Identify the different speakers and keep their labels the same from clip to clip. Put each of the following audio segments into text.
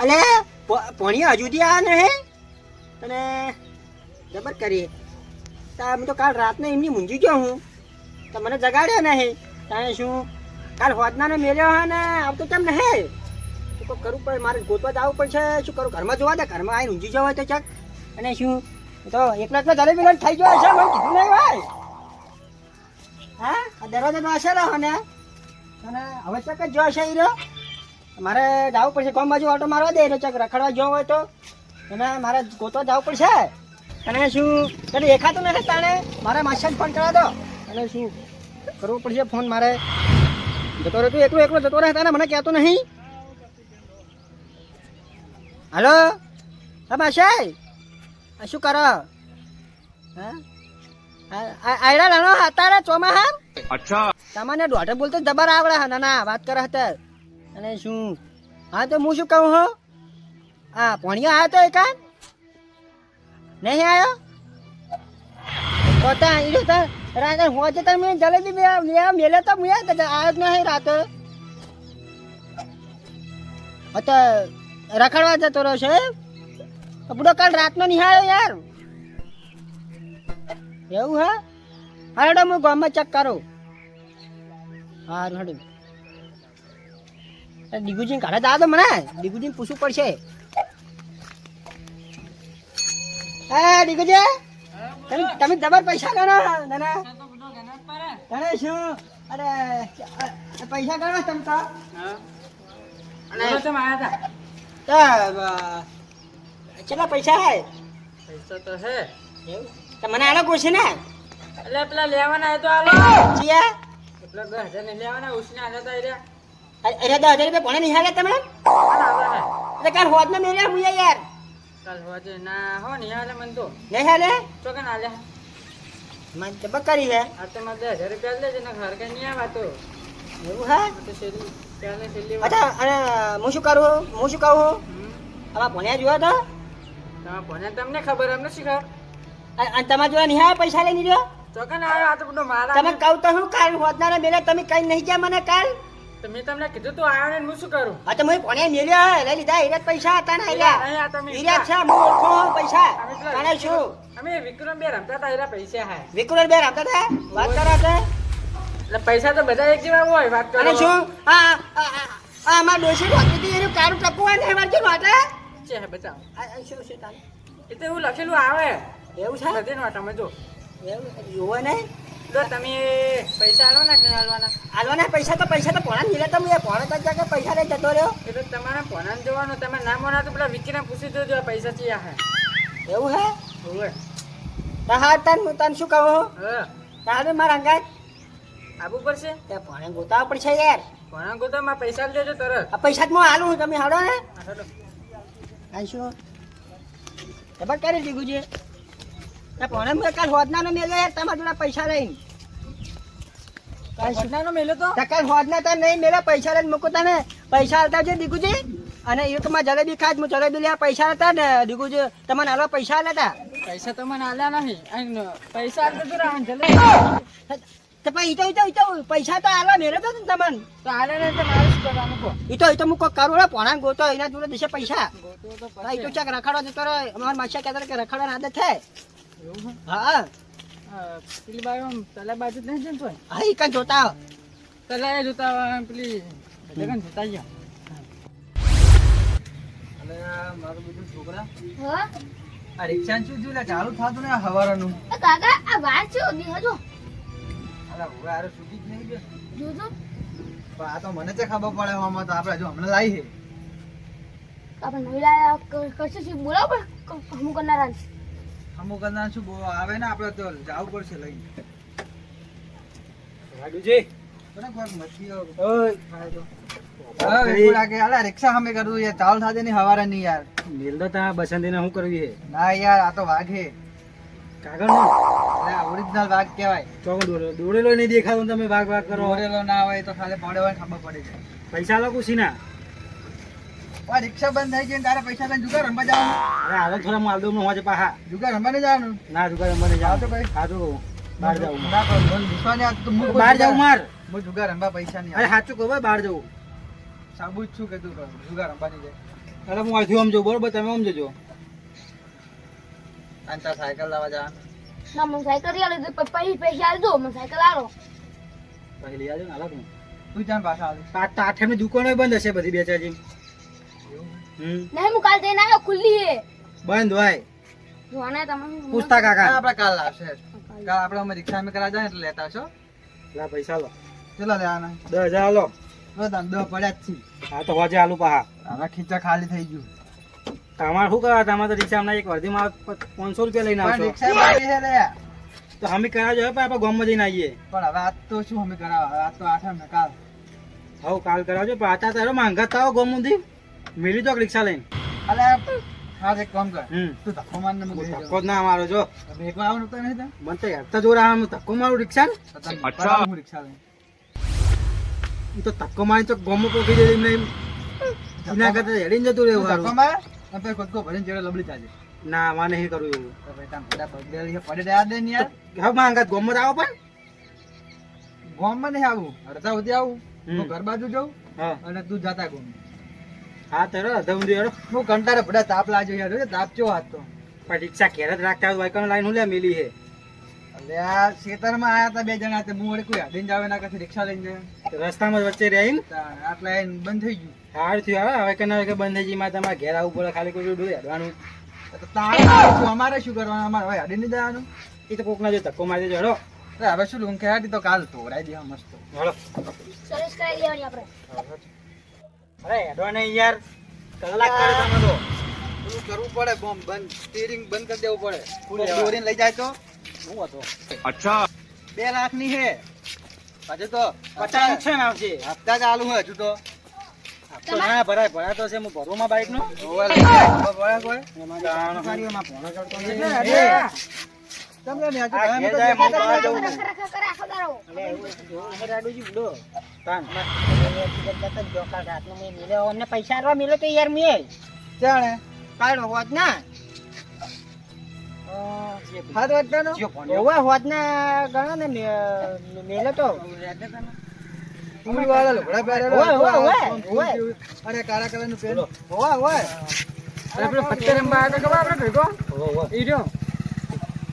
Speaker 1: અલે પોણી હજુ થી આ નહીં અને જબર કરી. તમે તો કાલ રાતને એમની મૂંઝી ગયો હું. તો મને જગાડ્યો નહીં તાણે શું, કાલ હોદનાને મેલ્યો હે ને, આવતો કેમ નહીં તો કોઈ કરવું પડે, મારે ગોતવા જવું પડશે. શું કરું, ઘરમાં જોવા દે? ઘરમાં આવીને ઊંઝી જવાય તો ચક અને શું, તો એકલા એકલા દરે લઈને થઈ ગયો છે મને કીધું નહીં ભાઈ હા? આ દરવાજો તો હશે ને. અને હવે ચક જ જોશે એ રહ્યો? મારે જવું પડશે. કોમ બાજુ ઓટો મારવા દે ચક રખડવા જવો હોય તો. એને મારે ગોતો જવું પડશે. અને શું તને દેખાતું નથી તાણે? મારા માસા ફોન કરવા દો. અને શું કરવું પડશે ફોન મારે? જતો રહ્યો તું એકલો એકલો જતો રહે તાને મને કહેતો નહીં. હલો? હા માસા શું કરો? હા? આયડા નાનો હતા રે
Speaker 2: ચોમા હા અચ્છા.
Speaker 1: તમને દોઢે બોલતો જબર આવડે હા ના વાત કરે હતા અને શું? હા, તો હું શું કહું, હો? હા ભણિયો આવ્યો તો એકાદ? નહીં આવ્યો પોતા ઈ તો રાતે હોજે તમે જલેબી લેવા મેલે તો મેં તો આવ્યો જ નહીં રાતે. તો રખડવા જતો રહ્યો છે તો બુડો કાલ રાતનો નિહાળ્યો યાર. એવું, હા? હાડો હું ગામમાં ચેક કરું. હા હાડું દિગુજી ઘરે જા દો મને. દિગુજી પૂછવું પડશે. હા દિગુજી તમે તમે જબર પૈસા ગણો નાના. ગણે શું? અરે પૈસા ગણો તમે તો. કેટલા પૈસા હે?
Speaker 3: પૈસા તો હે.
Speaker 1: મને આનો પૂછે ને?
Speaker 3: એટલે પેલા લેવાના તો આલો.
Speaker 1: ચિયા?
Speaker 3: એટલે દસ હજાર લેવાના
Speaker 1: અરે દસ હજાર રૂપિયા ભણે નિહાળે તમે?
Speaker 3: કોણ આવે હે
Speaker 1: એટલે કાલ હોદમાં મેળ્યા હું યાર.
Speaker 3: કાલ હોજ. ના હો નહીં હાલે મન તો.
Speaker 1: નહીં હાલે
Speaker 3: તો કે ના લે.
Speaker 1: મને તો બકરી હે.
Speaker 3: આ તો મને દસ હજાર રૂપિયા લેજે ને ઘર કઈ નહીં આવા તો.
Speaker 1: એવું હે?
Speaker 3: તો વાર
Speaker 1: અચ્છા અને હું શું કરું? હું શું કહું?
Speaker 3: હમ.
Speaker 1: ભણ્યા જોવા તો.
Speaker 3: તમે ભણ્યા તમને ખબર અમને નથી
Speaker 1: અને તમારા જોવા નિહાળ પૈસા લઈ લીધો
Speaker 3: તો કે ના આ તો મારા
Speaker 1: તમે કહું તો હું કાલ હોદના મેળે તમે કઈ નહીં ગયા મને કાલ?
Speaker 3: તો મેં તમને કીધું તું ને હું શું કરું?
Speaker 1: તો મેં મેળ્યા હે? લઈ લીધા પૈસા હતા ને
Speaker 3: તમે
Speaker 1: હીરા છે હું ઓળખો પૈસા.
Speaker 3: પેલા
Speaker 1: શું?
Speaker 3: અમે વિક્રમ બે રમતા હતા એના પૈસા હા.
Speaker 1: વિક્રમ બે રમતા હતા? વાત કરો
Speaker 3: એટલે પૈસા તો બધા એક જેવા હોય વાત કરો.
Speaker 1: અને શું? હા આ- આ આ અમાર ડોશી રોતી હતી એનું કારું ટપવું ને એમાં કેમ વાટે
Speaker 3: છે હે બચાવો.
Speaker 1: આ આ શું તારે?
Speaker 3: એ તો એવું લખેલું આવે.
Speaker 1: એવું છે?
Speaker 3: નથી નો તમે જો.
Speaker 1: એવું જોવો નહીં
Speaker 3: તો તમે પૈસા લો ને કે હાલવાના આલવાના
Speaker 1: પૈસા તો પૈસા તો પોણા મિલે તો હું એ પોણા તો જાગે પૈસા લઈ જતો રહ્યો.
Speaker 3: એટલે તમારા પોણા જોવાનું તમે ના મોના તો પેલા વિકીને પૂછી જોજો આ પૈસા ચિયા હે
Speaker 1: એવું હે? તો હા તન હું તને શું કહું
Speaker 3: હા?
Speaker 1: તારે મારા અંગાત.
Speaker 3: આબુ પડશે?
Speaker 1: ત્યાં પોણે ગોતાવા પડશે યાર.
Speaker 3: પોણા ગોતો માં પૈસા લેજો તરત.
Speaker 1: આ પૈસા જ હું હાલું તમે હાડો ને.
Speaker 3: આ હેડો.
Speaker 1: આ શું? ખબર કરી દીધું છે? પોણે મેં કાલ હોદનાનો મેલે યાર તમારા જોડે પૈસા લઈને.
Speaker 3: તો?
Speaker 1: ટકા હોદના તો નહીં મેલે પૈસા લઈને મૂકો તને. પૈસા હાલતા છે દીકુજી? અને એ માં જલેબી ખાજ હું જલેબી લેવા પૈસા હતા ને દીકુજી તમને હાલવા પૈસા હતા
Speaker 3: પૈસા તો મને આલ્યા નહીં પૈસા તો રાવણ
Speaker 1: તો ઈતો ઈતો ઈતો પૈસા તો હાલવા મેલે તો તમને.
Speaker 3: તો આલે ને તો મારે શું કરવાનું કહો?
Speaker 1: ઈતો ઈતો હું કરું પોણા ગોતો એના જોડે દેશે પૈસા.
Speaker 3: ગોતો તો
Speaker 1: ઈતો ચાક અમારા કહેતા કે રખડવાની આદત છે.
Speaker 3: એવું હા પેલી બાજુ આમ તલા બાજુ નહીં જતો
Speaker 1: હા કઈ.
Speaker 3: તલા એ જોતા પેલી જોતા ગયા
Speaker 4: અને મારું બીજું છોકરા.
Speaker 5: હા?
Speaker 4: આ રિક્ષા શું જોયું ચાલુ થતું ને હવારાનું.
Speaker 5: એ કાકા આ વાર છે ઓદી હજો
Speaker 4: અલા હવે આરે સુધી જ નહીં ગયો.
Speaker 5: જોજો
Speaker 4: પણ આ તો મને તે ખબર પડે આમાં તો. આપણે જો હમણાં લાવી છે.
Speaker 5: આપણે નવી લાયા કશું છે? બોલાવો પણ હમું કરનારા
Speaker 4: અમુક અંદાજ શું આવે ને આપણે તો જવું પડશે લઈ.
Speaker 1: રાડુજી
Speaker 4: કોને કોક મચ્છી
Speaker 1: ઓય
Speaker 4: હા વેકું લાગે અલા રિક્ષા સામે કરવું યાર ચાલુ થાતે નહીં હવારે નહીં યાર.
Speaker 1: મેલ તો તા બસંતીને શું કરવી છે
Speaker 4: ના યાર આ તો વાઘ. હે
Speaker 1: કાગળ નો
Speaker 4: ઓરિજિનલ વાઘ કહેવાય.
Speaker 1: ચોક દોડેલો નહીં દેખાતો તમે ભાગ ભાગ કરો.
Speaker 4: દોરેલો ના હોય તો ખાલી પડે હોય ખબર પડે છે
Speaker 1: પૈસા લો કુશીના.
Speaker 4: આ રિક્ષા બંધ થઈ ગઈ તારા પૈસા લઈને જુગાર રમવા જવાનું?
Speaker 1: અરે હાલો થોડા માલ દઉં હોજે પાહા
Speaker 4: જુગાર રમવા નહીં જવાનું?
Speaker 1: ના મને
Speaker 4: જાઓ
Speaker 1: જાવ
Speaker 4: તો ભાઈ.
Speaker 1: હા તો બહાર જાઉં
Speaker 4: ના પણ નહીં હું
Speaker 1: બહાર જાઉં માર.
Speaker 4: હું જુગાર રમવા પૈસા નહીં
Speaker 1: અરે સાચું કહો બહાર જવું
Speaker 4: સાબુ જ છું કે તું જુગાર રમવાની જાય. અરે હું અહીંથી આમ જોઉં બરોબર તમે આમ જજો અને તાર સાયકલ લાવવા જા
Speaker 5: ના મને સાયકલ લઈ આલો તો પૈસા પૈસા આલજો મને સાયકલ આલો.
Speaker 6: પછી લઈ આવજો ને હું.
Speaker 4: તું ચાલ પાછા આવી
Speaker 6: આઠ આઠમની દુકાનો બંધ હશે બધી બેચાજી
Speaker 5: નહીં હું કાલ જઈને આવ્યો ખુલ્લી હે.
Speaker 6: બંધ હોય.
Speaker 5: જોને તમે
Speaker 6: પૂછતા કાકા.
Speaker 4: આપણે કાલ લાવશે કાલ. આપણે અમે રિક્ષા મે કરા જાય ને એટલે લેતા આવશો.
Speaker 6: લા પૈસા લો.
Speaker 4: કેટલા લેવાના?
Speaker 6: દસ હજાર હાલો
Speaker 4: હવે તમે દસ પડ્યા જ છીએ
Speaker 6: હા તો હોજે આલુ પાહા.
Speaker 4: આના ખીચા ખાલી થઈ ગયું.
Speaker 6: તમારે શું કરવા? તમારે તો રિક્ષા હમણાં એક વર્ધીમાં પાંચસો રૂપિયા લઈને આવશો.
Speaker 4: રિક્ષા બાકી છે લે.
Speaker 6: તો અમે કરાવજો હવે આપણે ગામમાં જઈને આવીએ.
Speaker 4: પણ હવે આજ તો શું અમે કરાવવા? આ આજ તો આઠમ ને કાલ.
Speaker 6: હવ કાલ કરાવજો પણ આતા તારો માંગા તાવો ગોમુંથી મેલી તો રિક્ષા લઈને.
Speaker 4: અલે હા એક કામ કર. તું ધક્કો માર ને મૂકી
Speaker 6: ધક્કો જ ના મારો જો.
Speaker 4: એકવાર આવું તો નહીં?
Speaker 6: મને તો હેરતા જોર આવે ધક્કો મારું રિક્ષા ને?
Speaker 4: તો હું રિક્ષા લઈને.
Speaker 6: તો ધક્કો મારી તો ગોમમાં પોકી દે એમને એમ. એના કરતા હેડીને જતું રહેવું
Speaker 4: ધક્કો. માર? અને પછી ભરીને જેડે લબડી જાજે
Speaker 6: ના માને નહીં કરવું એવું.
Speaker 4: તો ભાઈ બધા બગડેલી છે, રહ્યા દે ને યાર.
Speaker 6: હવે માંગત ગોમમાં જ આવો પણ.
Speaker 4: ગોમમાં નહીં આવું. અડધા સુધી આવું.
Speaker 6: તો
Speaker 4: હું ઘર બાજુ જાઉં
Speaker 6: હા.
Speaker 4: અને તું જાતા ગામ.
Speaker 6: હા તરો
Speaker 4: હું કંટારે બધા તાપ લાગ્યો યાર. તાપ ચો હાથ તો
Speaker 6: પણ રિક્ષા ઘેર જ રાખતા હોય વાયકાનો લાઈન હું લે મેલી છે
Speaker 4: એટલે આ ખેતરમાં આયા હતા બે જણા તે હું કોઈ હાડીને જાવે ના કથી રિક્ષા લઈને જાય?
Speaker 6: રસ્તામાં જ વચ્ચે રહી ને
Speaker 4: આટલા આઈને બંધ થઈ ગયું.
Speaker 6: હાર થયું. હવે હવે કના કે બંધ થઈ ગઈ માં તમારે ઘેર આવવું પડે ખાલી કોઈ ડોઈ હેડવાનું.
Speaker 4: અમારે શું કરવાનું? અમારે હવે હાડીને જવાનું.
Speaker 6: એ તો કોકના જો ધક્કો મારી દેજો હેડો.
Speaker 4: હવે શું લૂંખે હાડી તો કાલ તોડાઈ દે મસ્ત.
Speaker 6: હેડો.
Speaker 5: આપણે.
Speaker 6: અરે હેડો નહીં યાર કલાક કરે તમે તો
Speaker 4: પેલું કરવું પડે બોમ બંધ સ્ટીરિંગ બંધ કરી દેવું પડે દોરીને લઈ જાય તો
Speaker 6: હું હતો
Speaker 4: બે લાખની હે હજુ તો
Speaker 6: પચાસ નુકસાન આવશે
Speaker 4: હપ્તા ચાલુ હોય હજુ તો
Speaker 6: ના ભરાય ભરાય તો છે હું ભરવામાં બાઈક નો
Speaker 4: ભરાય કોઈ? તમને ને.
Speaker 1: અમને પૈસા આલવા મિલે તો યાર મેં
Speaker 4: જાણે
Speaker 1: કાઢો હોત ના
Speaker 4: હાથ વાગતાનો?
Speaker 6: જીઓ
Speaker 1: હોત ના ગણો ને મેલે તો
Speaker 4: વાળા લુગડા પહેરેલો. અરે કાળા કલરનું પેન
Speaker 1: ઓવા હોય અરે પેલો પથ્થર રંબા આવ્યો ખબર આપણે ભેગો. ઈ રહ્યો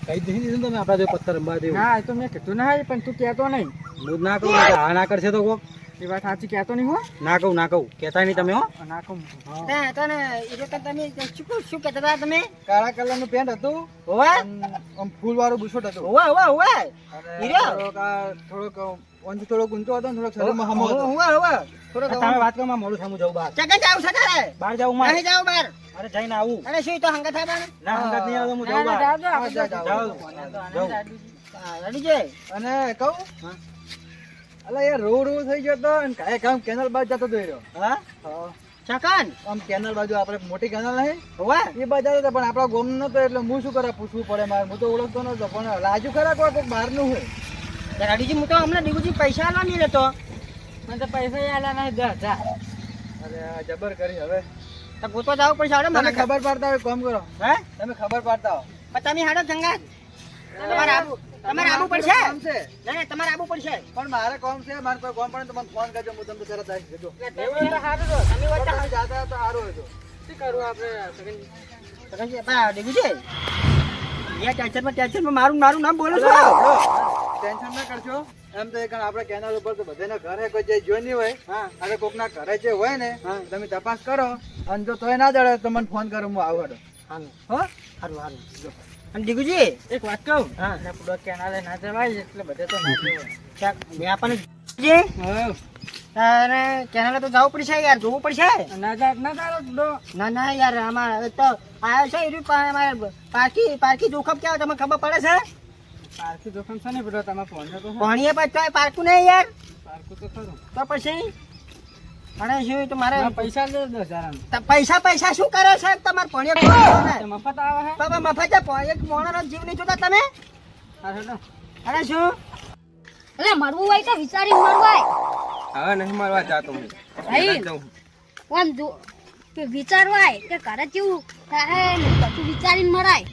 Speaker 6: કઈ દીધી દીધું તમે આપણા જો પથ્થર રંબા દેવું.
Speaker 1: ના એ તો મેં કીધું ના પણ તું કહેતો નહીં
Speaker 6: હું ના કહું કે હા ના કરશે તો કોક.
Speaker 1: એ વાત સાચી કહેતો નહીં હો.
Speaker 6: ના કહું ના કહું. કહેતા નહીં તમે હો.
Speaker 1: ના કહું તને એ તો તમે શું શું કહેતા હતા તમે?
Speaker 4: કાળા કલરનું પેન્ટ હતું. આમ ફૂલ વાળું બુશર્ટ હતું.
Speaker 1: હીરો?
Speaker 4: થોડોક આ થોડોક ઊંચો હતો થોડોક શરીરમાં હમો હતો.
Speaker 1: થોડો
Speaker 6: તમે વાત કરો મોડું થયું જવું બહાર.
Speaker 1: ચકન જાવ છે
Speaker 6: બહાર જાવું મારે
Speaker 1: નહીં જાવ બાર
Speaker 6: અરે જઈને આવું.
Speaker 1: અરે શું તો હંગા થાય
Speaker 6: ના હંગાત નહીં હું બહાર.
Speaker 1: રડી છે
Speaker 4: અને કહું અલા યાર રોડ રોડ થઈ ગયો તો અને કાંઈ કામ કેનલ બાજુ જતો થઈ રહ્યો.
Speaker 1: હા. ચકન!
Speaker 4: આમ કેનલ બાજુ આપણે મોટી કેનલ નહીં.
Speaker 1: હોવા?
Speaker 4: એ બાજુ જતો પણ આપણા ગોમ નતો એટલે હું શું કરે પૂછવું પડે મારે. હું તો ઓળખતો નતો પણ લાજુ ખરા કોઈ કોઈ બહારનું હોય.
Speaker 1: ગાડીજી હું તો હમણાં દીકુજી પૈસા આલવા નહીં લેતો મને તો પૈસા આલા નહીં દસ હજાર
Speaker 4: અરે જબર કરી હવે.
Speaker 1: તો ગોતો જાવ પડશે મને
Speaker 4: ખબર પાડતા હોય કોમ કરો.
Speaker 1: હે?
Speaker 4: તમે ખબર પાડતા હો.
Speaker 1: પણ તમે હાડો સંગાત તમારે આબુ તમારે આબુ પડશે? ના ના તમારે આબુ પડશે.
Speaker 4: પણ મારે કોમ છે મારે કોઈ કોમ પડે તો મને ફોન કરજો હું તમને તરત આવી જજો.
Speaker 1: સારું તમે
Speaker 4: પણ જાતા તો સારું હતું
Speaker 1: શું કરવું આપણે સગન બા દીકુજી યા ટેન્શનમાં ટેન્શનમાં મારું મારું નામ બોલો છો?
Speaker 4: ટેન્શન ના કરશો. એમ તો એક આપણે કેનાલ ઉપર તો બધાના ઘરે કોઈ જે જોઈ નહીં હોય
Speaker 1: હા.
Speaker 4: અરે કોકના ઘરે જે હોય ને
Speaker 1: હા.
Speaker 4: તમે તપાસ કરો. અને જો તોય ના જડે તો મને ફોન કરો હું આવું હેડો.
Speaker 1: હા? સારું હારું હારું જો. અને દીકુજી એક વાત કહું? હા. પૂરો કેનાલે ના જવાય એટલે બધે તો ના જવાય. મેં આપણને જી તારે કેનાલે તો જવું પડશે યાર જોવું પડશે? ના જા ના તારો ના ના યાર આમાં તો આયો છે એરી પા- અમારે પાકી પાકી જોખમ કેવા તમને ખબર પડે છે?
Speaker 4: પારકી જોખમ છે ને બધો તમે ફોન તો
Speaker 1: ભણીએ પાછો પારકું નહીં યાર.
Speaker 4: પારકું તો ખરું.
Speaker 1: તો પછી? અને શું તો મારે
Speaker 4: પૈસા લે દસ હજાર
Speaker 1: પૈસા પૈસા શું કરે સાહેબ તમારે છે
Speaker 4: મફત આવે હે.
Speaker 1: બાબા મફત છે, એક મોણસનો જીવ નહીં જોતા તમે? અરે શું?
Speaker 5: એટલે મરવું હોય તો વિચારી મરવાય
Speaker 2: હવે નહીં મરવા જાતો હું.
Speaker 5: આમ જો વિચારવાય કે ઘરે કેવું થાય બધું વિચારીને મરાય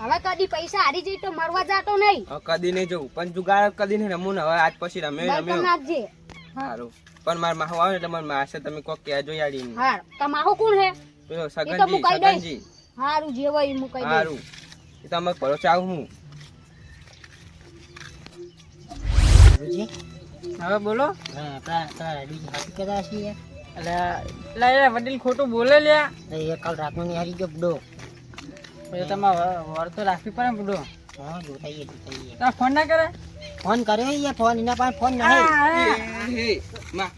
Speaker 5: હવે કદી પૈસા હારી જઈ તો મરવા જાતો નહીં.
Speaker 2: કદી નહીં જવું. પણ જુગાડ કદી નહીં રમવું ને. હવે આજ પછી રમે
Speaker 5: રમે
Speaker 2: સારું. પણ માર માહો આવે ને એટલે મને માસે તમે કોક કહેજો યાર એને.
Speaker 5: હા તમારો કોણ હે?
Speaker 2: પેલો
Speaker 5: તો
Speaker 2: સગનજી સગનજી.
Speaker 5: હારું જે હોય હું કહી
Speaker 2: સારું એ તમે અમે ચાવ હું.
Speaker 3: હવે બોલો. વડીલ ખોટું બોલે લ્યા
Speaker 1: એ કાલ રાતની હારી ગયો બડો.
Speaker 3: પછી તમારે વર તો રાખવી પડે ને બુડો.
Speaker 1: હા જોતાઈએ જોતાઈએ.
Speaker 3: ફોન ના કરે
Speaker 1: ફોન કર્યો ફોન એના પાસે ફોન નહીં.
Speaker 2: હે માં.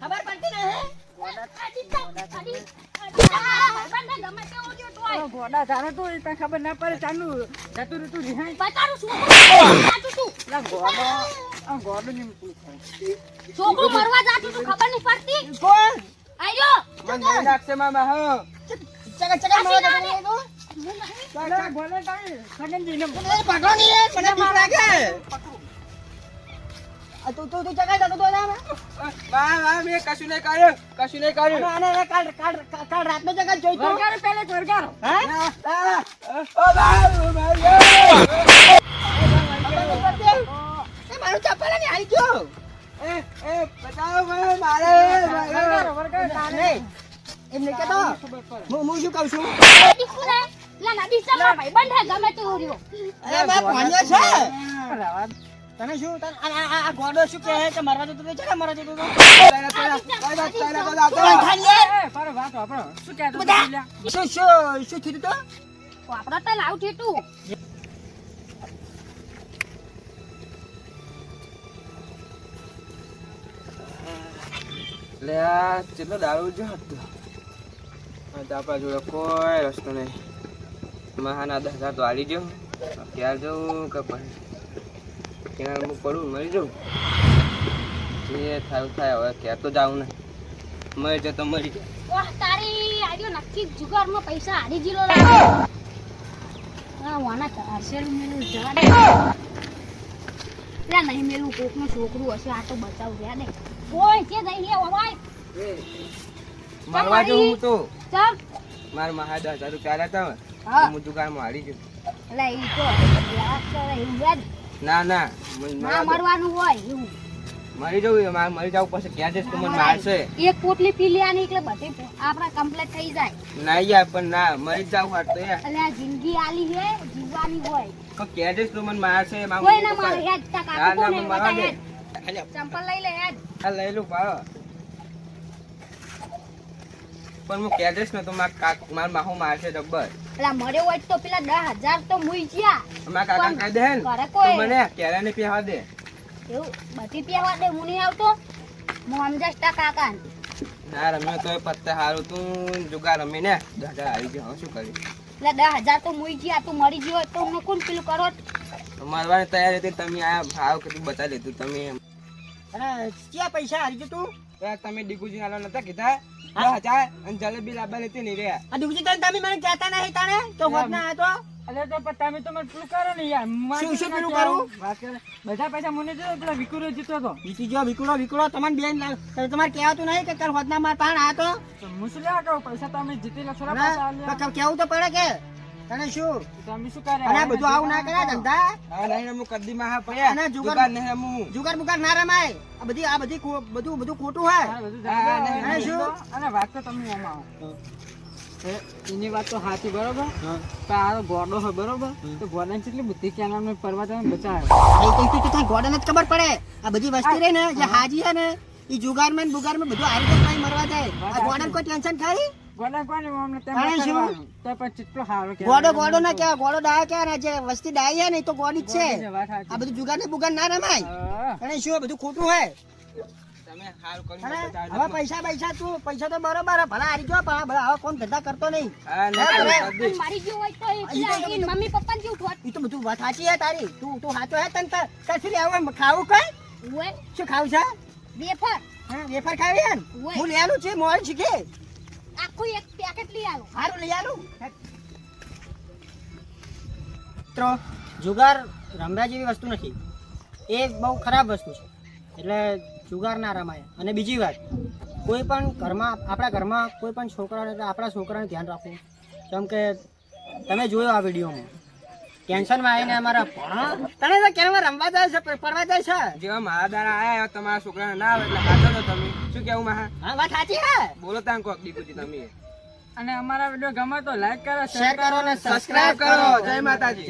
Speaker 1: ખબર પડતી નહીં.
Speaker 3: ગોડા જાણે તો તને ખબર ના પડે ચાલુ જતું રહેતું રિહાઈ
Speaker 5: બતાડું જાતું
Speaker 3: ગોડો આ ગોડો ની
Speaker 5: છોકરું મરવા જાતું તું ખબર નહીં પડતી?
Speaker 1: કોણ?
Speaker 5: આયો
Speaker 2: મને નાખશે મામા હો.
Speaker 1: ચકા ચકા મારો
Speaker 5: ના રે.
Speaker 1: તો
Speaker 3: ને
Speaker 1: તું તું ના
Speaker 2: બા બા મેં કશું નહીં કર્યું કશું નહીં કર્યું
Speaker 1: અને અને કાલ કાલ કાલ- કાલ રાતનો જગા જોઈ તો
Speaker 3: વરગાડો પહેલે જ
Speaker 1: હા હા
Speaker 2: ઓ બા ઓ બા
Speaker 1: એ મારું ચપ્પલ ને આવી ગયો
Speaker 2: એ એ બતાવો મારે
Speaker 3: વરગાડો વરગાડો
Speaker 1: નહીં એમ નહીં હું હું શું કહું છું
Speaker 5: દીકુ રે લા ના ભાઈ બંધ હે ગમે તેવો રહ્યો.
Speaker 1: અરે મેં ભણ્યો છે?
Speaker 3: રવા
Speaker 1: શું આ- આ આ- આ ગોડો શું કહે કે મરવા જતો તો છે મરવા જતો તો?
Speaker 2: પેલા પેલા પેલા પેલા પેલા
Speaker 1: કોણ ખાલી
Speaker 3: એ પારો વાત આપણો શું કહેતો
Speaker 1: શું શું શું થયું તો?
Speaker 5: આપડે તો લાવ છે
Speaker 2: લે આ દારૂ જો હતો? આ આપણા જોડે કોઈ રસ્તો નહીં. મહાના દસ હજાર તો હારી ગયો. ક્યાં જવું કે ક્યાં હું પડું મરી જાઉં. જે થાય થાય હવે ક્યાં તો જાઉં નહીં મરી જાય તો મરી જાય.
Speaker 5: તારી આજો નક્કી જુગારમાં પૈસા હારી જીલો લાગે. આ વાના ચારસેલું મેલું જવા દે લે નહીં મેલું કોકનું છોકરું હશે આ તો બચાવ રહ્યા દે કોઈ કે નહીં લે ઓવાય
Speaker 2: મારવા જવું હું તો.
Speaker 5: ચાલ.
Speaker 2: મારા મહા દસ હજાર રૂપિયા હતા
Speaker 5: હા.
Speaker 2: હું દુકાનમાં હારી ગયો
Speaker 5: એટલે ઈ તો લાખ કરે એવું યાદ.
Speaker 2: ના ના.
Speaker 5: ના મરવાનું હોય એવું.
Speaker 2: મરી જવું મારે મરી જવું પછી ક્યાં જઈશ તો? મને મારશે.
Speaker 5: એક પોટલી પી લેવાની એટલે બધી આપણા કમ્પ્લીટ થઈ જાય.
Speaker 2: ના યાર પણ ના મરી જાવ હાટ તો યાર.
Speaker 5: એટલે આ જિંદગી આલી હે જીવવાની હોય.
Speaker 2: તો ક્યાં જઈશ તો? મને મારશે
Speaker 5: કોઈ ના મારે હેડ તા
Speaker 2: ના, ના, મને મારવા દે.
Speaker 5: ચંપલ લઈ લે હેડ.
Speaker 2: આ લઈ લઉં ભાવ પણ હું ક્યાં દઈશ ને તો મારા કાક મારા માહુ મારશે જબ્બર.
Speaker 5: પેલા મરે હોય તો પેલા દસ હજાર તો મુઈ ગયા
Speaker 2: મારા કાકા કહી દે ને તો મને કેરા ને પીવા દે.
Speaker 5: એવું? બધી પીવા દે હું નહીં આવતો? હું સમજાશ તા કાકા
Speaker 2: ના રમ્યો તો પત્તે હારું તું જુગાર રમીને દસ હજાર આવી ગયો. શું કર્યું
Speaker 5: એટલે દસ હજાર તો મુઈ ગયા તું મરી ગયો તો હું કોણ પેલું કરો.
Speaker 2: મરવાની તૈયારી હતી તમે આ ભાવ કેટલું બતાવી દીધું તમે
Speaker 1: ક્યાં પૈસા હારી ગયું તું?
Speaker 2: તમે ડીગુજી આલો નતા કીધા? દસ હજાર અને જલેબી લાવવા લેતી નહીં રે
Speaker 1: આ ડીગુજી તને તમે મને કહેતા નહીં તાણે તો હોત ના તો
Speaker 3: અરે તો તમે તો મને પેલું કરો ને યાર.
Speaker 1: શું- શું પેલું કરું?
Speaker 3: બધા પૈસા મને જો પેલા વિકુરો જીતો હતો.
Speaker 1: બીજી જો વિકુરો વિકુરો તમને બેન તમારે કહેવાતું નહીં કે કાલ હોદના માર પાણ આ તો?
Speaker 3: તો હું શું લેવા કહું? પૈસા તમે જીતી થોડા
Speaker 1: ના,
Speaker 3: પાછા આલ્યા.
Speaker 1: કેવું તો પડે કે? તને શું?
Speaker 3: તમે શું કરે?
Speaker 1: અને બધું આવું ના કરે. ધંધા?
Speaker 2: હા નહીં રમું કદીમાં હા
Speaker 1: અને જુગાર-
Speaker 2: જુગાર નહીં રમું
Speaker 1: જુગાર બુગાર ના રમાય. આ બધી આ બધી બધું બધું ખોટું હોય.
Speaker 3: હા, બધું
Speaker 2: હા,
Speaker 3: જાણો.
Speaker 2: અને
Speaker 3: અને
Speaker 1: શું?
Speaker 3: શું? અને વાત તો તમે એમ આવો. એની વાત તો સાચી બરોબર? આ ગોડો હોય બરોબર? તો ગોડાની કેટલી બુદ્ધિ કે આના પરવા તમે બચાવે
Speaker 1: તો તો જ ખબર પડે. આ બધી વસ્તી રહી ને જે હાજી હે ને એ જુગારમાં ને બુગારમાં બધું હારી જાય મરવા જાય. આ ગોડાને કોઈ ટેન્શન ખાઈ
Speaker 3: ગોડા કોને અમને તેમ
Speaker 1: તાણે શું?
Speaker 3: કરવાનું. તો પણ કેટલો સારો કહેવાય.
Speaker 1: ગોડો ગોડો ના કહેવાય ગોડો ડાયા કહેવાય ને જે વસ્તી ડાઈ ને તો ગોડી જ
Speaker 3: છે,
Speaker 1: છે
Speaker 3: વાત સાચી.
Speaker 1: આ બધું જુગાર ને બુગાર ના રમાય. અને શું બધું ખોટું હોય
Speaker 2: તમે હારું કર્યું
Speaker 1: અને
Speaker 2: બતાવજો.
Speaker 1: હવે પૈસા પૈસા તું પૈસા તો બરોબર ભલા હારી ગયો પણ આ હવે કોણ ધંધા કરતો નહીં.
Speaker 5: મરી ગયો હોય તો મમ્મી પપ્પા જેવું થોત
Speaker 1: તો બધું વાત સાચી હે તારી. તું તું સાચો હે તને તાર. લેવું ખાવું કઈ? શું ખાવું છે?
Speaker 5: વેફર.
Speaker 1: હા વેફર ખાવી હે હું લઈ છે મોડ શીખે.
Speaker 5: આખું એક પેકેટ લઈ આવ્યો
Speaker 1: સારું લઈ આલું? મિત્રો, જુગાર રમવા જેવી વસ્તુ નથી. એ બહુ ખરાબ વસ્તુ છે. એટલે જુગાર ના રમાય. અને બીજી વાત, કોઈ પણ ઘરમાં, આપણા ઘરમાં કોઈ પણ છોકરાને, આપણા છોકરાને ધ્યાન રાખવું. જેમ કે તમે જોયો આ વિડીયોમાં ટેન્શનમાં આવીને અમારા ભણો. તને તો કેનમાં રમવા જાય છે ફરવા જાય છે?
Speaker 2: જેવા મારા દાડા આયા તમારા છોકરા ના આવે એટલે હાથો તો તમે. શું કેવું મહા?
Speaker 1: હા વાત સાચી હે
Speaker 2: બોલો તાન કોક દીકુજી તમે.
Speaker 3: અને અમારા વિડિયો ગમે તો લાઈક કરો
Speaker 1: શેર કરો ને
Speaker 2: સબસ્ક્રાઇબ કરો. જય માતાજી.